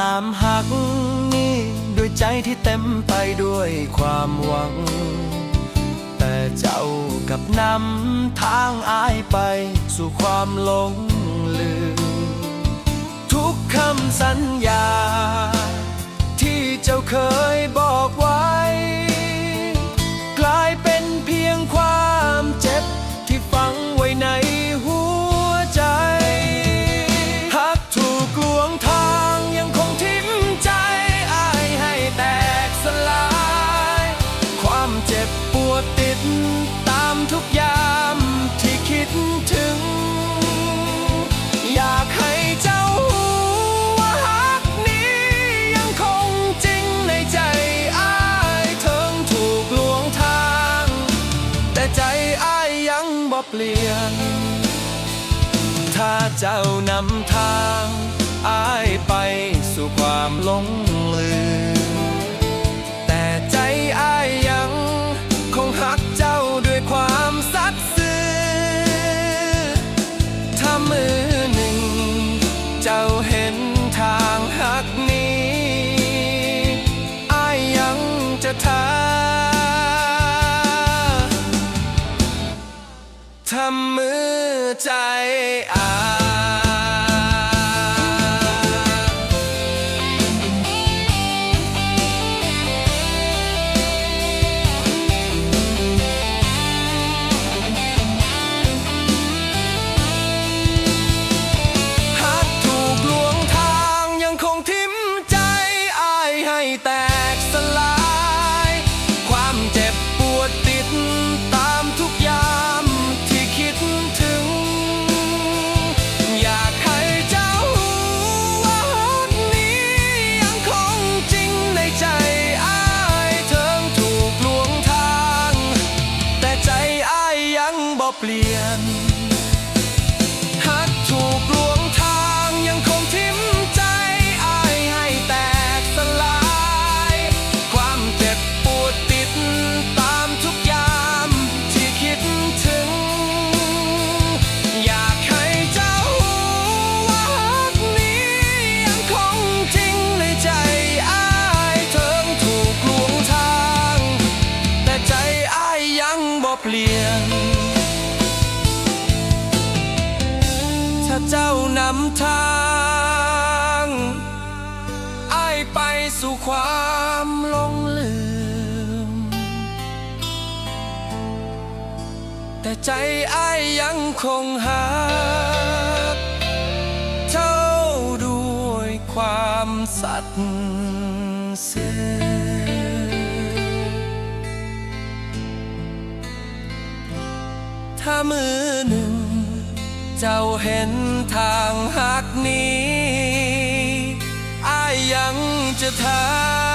ตามหักนี้ด้วยใจที่เต็มไปด้วยความหวัง แต่เจ้ากับนำทางอายไปสู่ความหลงลืม ทุกคำสัญญา ตามทุกยามที่คิดถึง อยากให้เจ้ารู้ว่าหักนี้ยังคงจริงในใจอายถึงถูกลวงทาง แต่ใจอายยังบ่เปลี่ยน ถ้าเจ้านำทางอายไปสู่ความหลง จะท้าทำมือใจอา เปลี่ยนหากถูกลวงทางยังคงทิ่มใจอายให้แตกสลาย ความเจ็บปวดติดตามทุกยามที่คิดถึง อยากให้เจ้ารู้ว่ารักนี้ยังคงจริงในใจอายเถิงถูกลวงทาง แต่ใจอายยังบ่เปลี่ยน ถ้าเจ้านำทางไอไปสู่ความลงลืม แต่ใจไอยังคงหักเท่าด้วยความสัตย์ซื่อถ้ามือหนึ่ง เจ้าเห็นทางหักนี้ อายยังจะทา